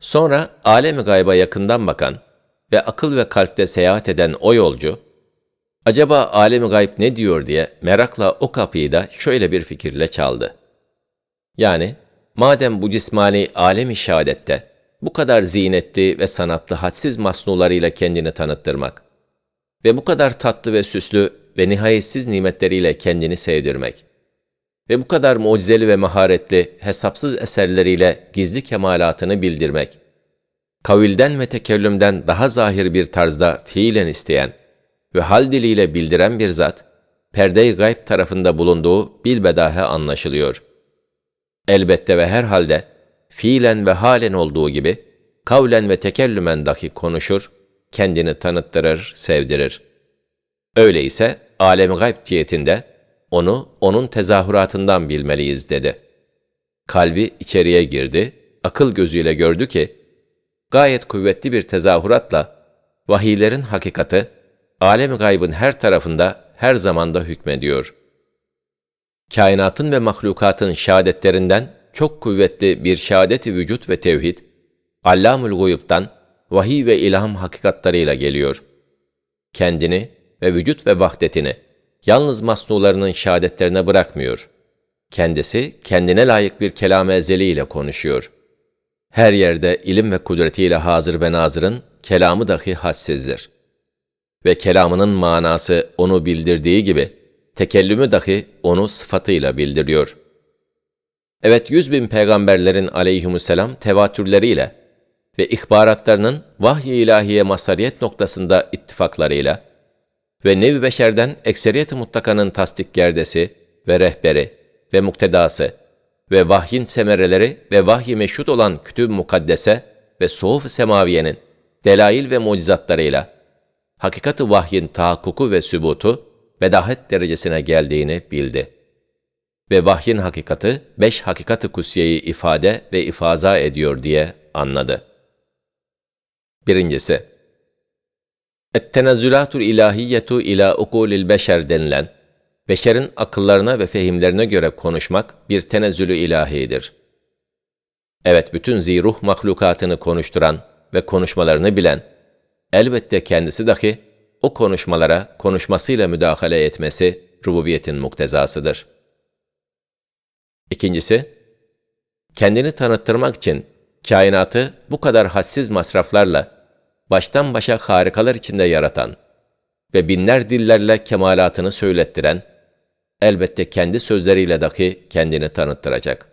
Sonra alemi gayba yakından bakan ve akıl ve kalpte seyahat eden o yolcu, acaba alemi gayb ne diyor diye merakla o kapıyı da şöyle bir fikirle çaldı. Yani, madem bu cismani alemi şehadette bu kadar zinetli ve sanatlı hadsiz masnularıyla kendini tanıttırmak ve bu kadar tatlı ve süslü ve nihayetsiz nimetleriyle kendini sevdirmek ve bu kadar mucizeli ve maharetli, hesapsız eserleriyle gizli kemalatını bildirmek, kavilden ve tekellümden daha zahir bir tarzda fiilen isteyen ve hal diliyle bildiren bir zat, perde-i gayb tarafında bulunduğu bilbedahe anlaşılıyor. Elbette ve herhalde, fiilen ve halen olduğu gibi, kavlen ve tekellümen dahi konuşur, kendini tanıttırır, sevdirir. Öyleyse, alem gayb cihetinde, onu onun tezahüratından bilmeliyiz dedi. Kalbi içeriye girdi, akıl gözüyle gördü ki, gayet kuvvetli bir tezahüratla, vahiylerin hakikati, alem gaybın her tarafında, her zamanda hükmediyor. Kainatın ve mahlukatın şehadetlerinden çok kuvvetli bir şehadeti vücut ve tevhid, Allamül Guyub'dan vahiy ve ilham hakikatlarıyla geliyor. Kendini ve vücut ve vahdetini, yalnız masnularının şehadetlerine bırakmıyor. Kendisi, kendine layık bir kelam ezeliyle konuşuyor. Her yerde ilim ve kudretiyle hazır ve nazırın kelamı dahi hassizdir. Ve kelamının manası onu bildirdiği gibi, tekellümü dahi onu sıfatıyla bildiriyor. Evet, yüz bin peygamberlerin aleyhisselam tevatürleriyle ve ihbaratlarının vahiy-i ilahiye masariyet noktasında ittifaklarıyla, ve nev beşerden ekseriyet-i mutlakanın tasdik gerdesi ve rehberi ve muktedası ve vahyin semereleri ve vahyi meşhut olan kütüb mukaddese ve soğuf semaviyenin delail ve mucizatlarıyla hakikati vahyin tahakkuku ve sübutu bedahet derecesine geldiğini bildi. Ve vahyin hakikati beş hakikati kusiyeyi ifade ve ifaza ediyor diye anladı. Birincisi, Et-tenezzülatul ilahiyyetu ila ukulil beşer denilen, beşerin akıllarına ve fehimlerine göre konuşmak bir tenezzülü ilahidir. Evet, bütün ziruh mahlukatını konuşturan ve konuşmalarını bilen, elbette kendisi dahi o konuşmalara konuşmasıyla müdahale etmesi rububiyetin muktezasıdır. İkincisi, kendini tanıttırmak için kainatı bu kadar hassiz masraflarla baştan başa harikalar içinde yaratan ve binler dillerle kemalatını söylettiren, elbette kendi sözleriyle dahi kendini tanıttıracak.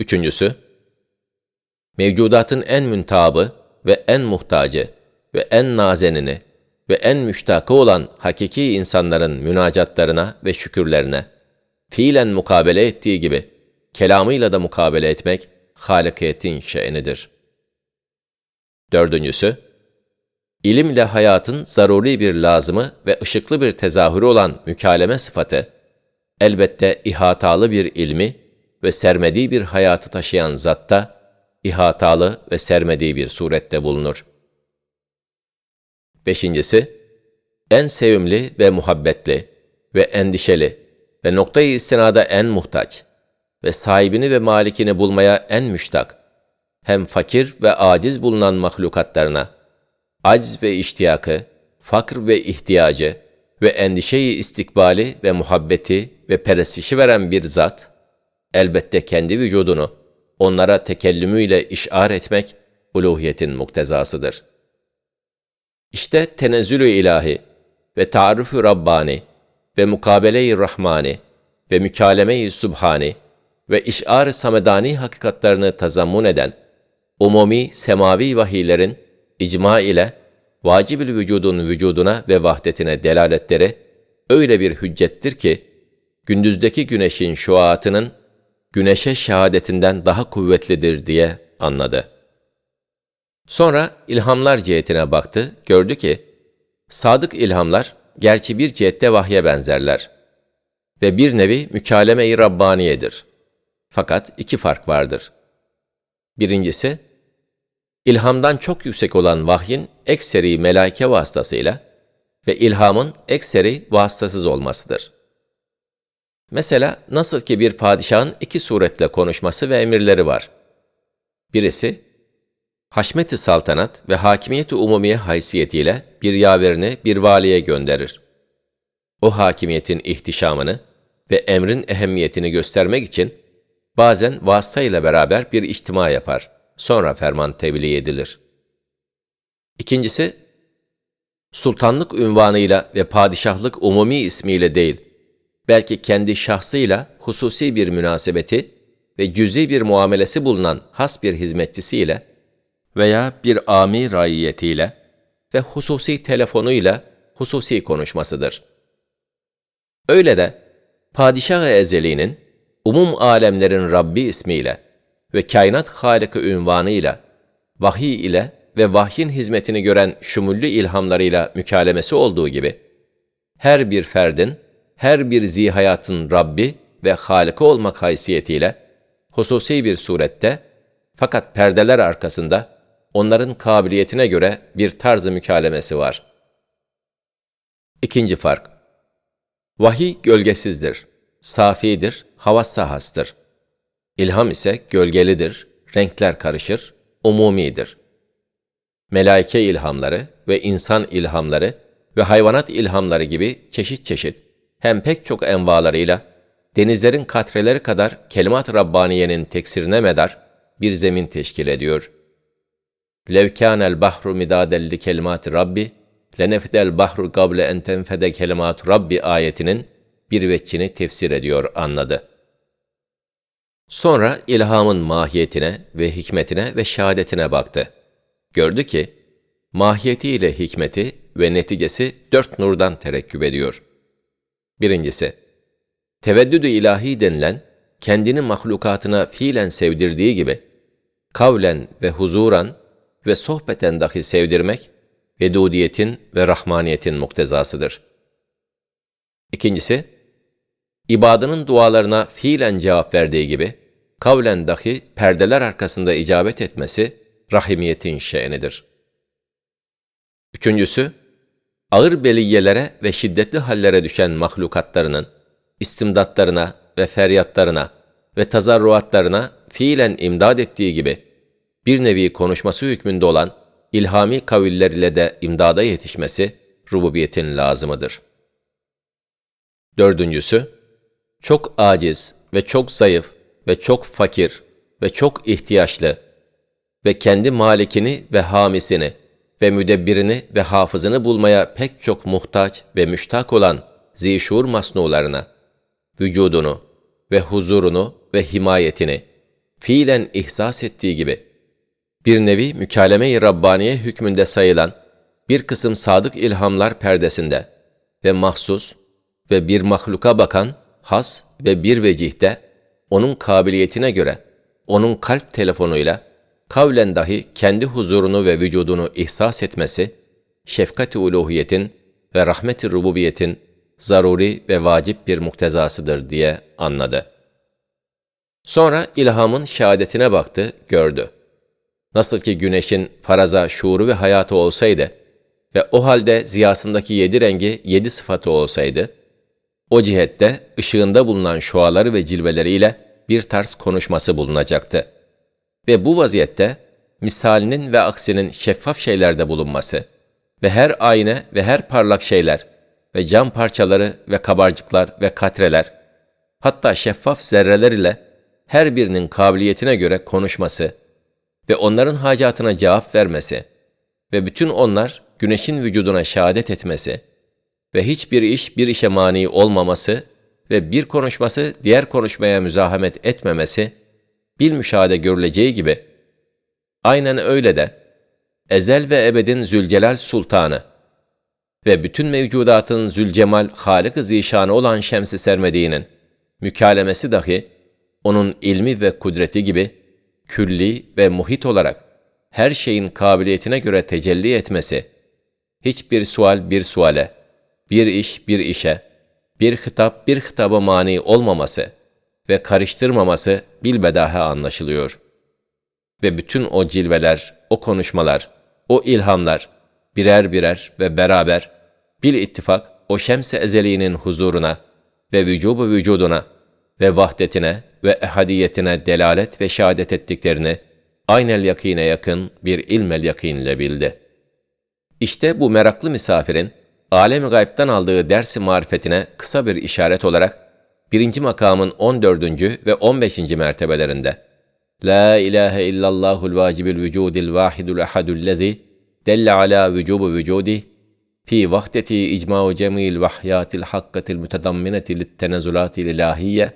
Üçüncüsü, mevcudatın en müntabı ve en muhtacı ve en nazenini ve en müştakı olan hakiki insanların münacatlarına ve şükürlerine, fiilen mukabele ettiği gibi, kelamıyla da mukabele etmek, halikiyetin şe'nidir.'' Dördüncüsü, ilim ile hayatın zaruri bir lazımı ve ışıklı bir tezahürü olan mükaleme sıfatı, elbette ihatalı bir ilmi ve sermediği bir hayatı taşıyan zatta, ihatalı ve sermediği bir surette bulunur. Beşincisi, en sevimli ve muhabbetli ve endişeli ve noktayı istinada en muhtaç ve sahibini ve malikini bulmaya en müştak hem fakir ve aciz bulunan mahlukatlarına, acz ve iştiyakı, fakr ve ihtiyacı ve endişeyi istikbali ve muhabbeti ve perestişi veren bir zat, elbette kendi vücudunu onlara tekellümüyle işar etmek, uluhiyetin muktezasıdır. İşte tenezzülü ilahi ve tarifü Rabbani ve mukabele-i Rahmani ve mükaleme-i Subhani ve işar-ı samedani hakikatlarını tazammun eden, umumi semavi vahiylerin icma ile vacibül vücudun vücuduna ve vahdetine delaletleri öyle bir hüccettir ki, gündüzdeki güneşin şuatının güneşe şehadetinden daha kuvvetlidir diye anladı. Sonra ilhamlar cihetine baktı, gördü ki, sadık ilhamlar gerçi bir cihette vahye benzerler ve bir nevi mükaleme-i Rabbaniyedir. Fakat iki fark vardır. Birincisi, ilhamdan çok yüksek olan vahyin ekseri melaike vasıtasıyla ve ilhamın ekseri vasıtasız olmasıdır. Mesela nasıl ki bir padişahın iki suretle konuşması ve emirleri var. Birisi, haşmeti saltanat ve hakimiyeti umumiye haysiyetiyle bir yaverini bir valiye gönderir. O hakimiyetin ihtişamını ve emrin ehemmiyetini göstermek için bazen vasıta ile beraber bir içtima yapar. Sonra ferman tebliğ edilir. İkincisi, sultanlık ünvanıyla ve padişahlık umumi ismiyle değil, belki kendi şahsıyla hususi bir münasebeti ve cüzi bir muamelesi bulunan has bir hizmetçisiyle veya bir ami raiyetiyle ve hususi telefonuyla hususi konuşmasıdır. Öyle de Padişah-ı Ezeli'nin umum alemlerin Rabbi ismiyle ve kainat halika ünvanıyla, vahiy ile ve vahyin hizmetini gören şumullü ilhamlarıyla mükalemesi olduğu gibi, her bir ferdin, her bir zihayatın Rabbi ve Halika olmak haysiyetiyle, hususi bir surette, fakat perdeler arkasında, onların kabiliyetine göre bir tarzı mükalemesi var. İkinci fark, Vahiy gölgesizdir, safidir, havas sahastır. İlham ise gölgelidir, renkler karışır, umumidir. Melaike ilhamları ve insan ilhamları ve hayvanat ilhamları gibi çeşit çeşit hem pek çok envalarıyla denizlerin katreleri kadar kelimat Rabbaniye'nin teksirine medar bir zemin teşkil ediyor. Levkânel bahru midâdelli kelimat Rabbi lenefdel bahru gable en tenfede kelimat Rabbi ayetinin bir veçini tefsir ediyor anladı. Sonra ilhamın mahiyetine ve hikmetine ve şehadetine baktı. Gördü ki, mahiyetiyle hikmeti ve neticesi dört nurdan terekküp ediyor. Birincisi, teveddüdü ilahi denilen, kendini mahlukatına fiilen sevdirdiği gibi, kavlen ve huzuran ve sohbeten dahi sevdirmek, vedudiyetin ve rahmaniyetin muktezasıdır. İkincisi, ibadının dualarına fiilen cevap verdiği gibi, kavlen dahi perdeler arkasında icabet etmesi, rahimiyetin şe'nidir. Üçüncüsü, ağır beliyelere ve şiddetli hallere düşen mahlukatlarının, istimdatlarına ve feryatlarına ve tazarruatlarına fiilen imdad ettiği gibi, bir nevi konuşması hükmünde olan ilhami kaviller ile de imdada yetişmesi rububiyetin lazımıdır. Dördüncüsü, çok aciz ve çok zayıf ve çok fakir ve çok ihtiyaçlı ve kendi malikini ve hamisini ve müdebbirini ve hafızını bulmaya pek çok muhtaç ve müştak olan zişur masnularına, vücudunu ve huzurunu ve himayetini fiilen ihsas ettiği gibi, bir nevi mükaleme-i Rabbaniye hükmünde sayılan bir kısım sadık ilhamlar perdesinde ve mahsus ve bir mahluka bakan has ve bir vecihte onun kabiliyetine göre onun kalp telefonuyla kavlen dahi kendi huzurunu ve vücudunu ihsas etmesi, şefkat-i uluhiyetin ve rahmet-i rububiyetin zaruri ve vacip bir muktezasıdır diye anladı. Sonra ilhamın şehadetine baktı, gördü. Nasıl ki güneşin faraza şuuru ve hayatı olsaydı ve o halde ziyasındaki yedi rengi yedi sıfatı olsaydı, o cihette ışığında bulunan şuaları ve cilveleriyle bir tarz konuşması bulunacaktı. Ve bu vaziyette misalinin ve aksinin şeffaf şeylerde bulunması ve her ayna ve her parlak şeyler ve cam parçaları ve kabarcıklar ve katreler, hatta şeffaf zerreler ile her birinin kabiliyetine göre konuşması ve onların hacatına cevap vermesi ve bütün onlar güneşin vücuduna şehadet etmesi ve hiçbir iş bir işe mani olmaması ve bir konuşması diğer konuşmaya müzahamet etmemesi bir müşahede görüleceği gibi aynen öyle de ezel ve ebedin Zülcelal Sultanı ve bütün mevcudatın Zülcemal Halik-ı Zişanı olan Şems-i Sermedi'nin mükalemesi dahi onun ilmi ve kudreti gibi külli ve muhit olarak her şeyin kabiliyetine göre tecelli etmesi, hiçbir sual bir suale, bir iş bir işe, bir hitap bir hitaba mani olmaması ve karıştırmaması bilbedahe anlaşılıyor. Ve bütün o cilveler, o konuşmalar, o ilhamlar birer birer ve beraber bil ittifak o şems-i ezeliğinin huzuruna ve vücubu vücuduna ve vahdetine ve ehadiyetine delalet ve şehadet ettiklerini aynel yakine yakın bir ilmel yakin ile bildi. İşte bu meraklı misafirin alem-i gayb'tan aldığı dersi marifetine kısa bir işaret olarak birinci makamın 14. ve 15. mertebelerinde La ilahe illallahul vacibül vücudil vahidul ahadul lezi delle ala vücubu vücudi fi vahdeti icma'u cemil vahyatil hakkatil mütedammineti littenezulatil ilahiyye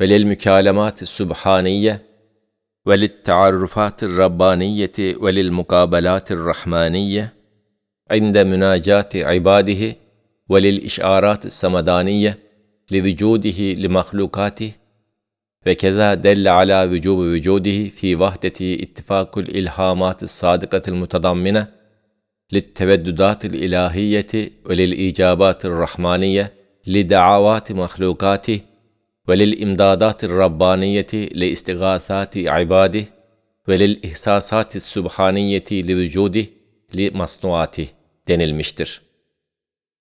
ve lil mükalemat subhaniyye ve lit taarrufatir rabbaniyeti ve lil mukabelatir rahmaniyye عند مناجاة عباده وللإشعارات السمدانية لوجوده لمخلوقاته وكذا دل على وجوب وجوده في وحدة اتفاق الإلهامات الصادقة المتضمنة للتوددات الإلهية وللإجابات الرحمانية لدعوات مخلوقاته وللإمدادات الربانية لاستغاثات عباده وللإحساسات السبحانية لوجوده لمصنوعاته. Denilmiştir.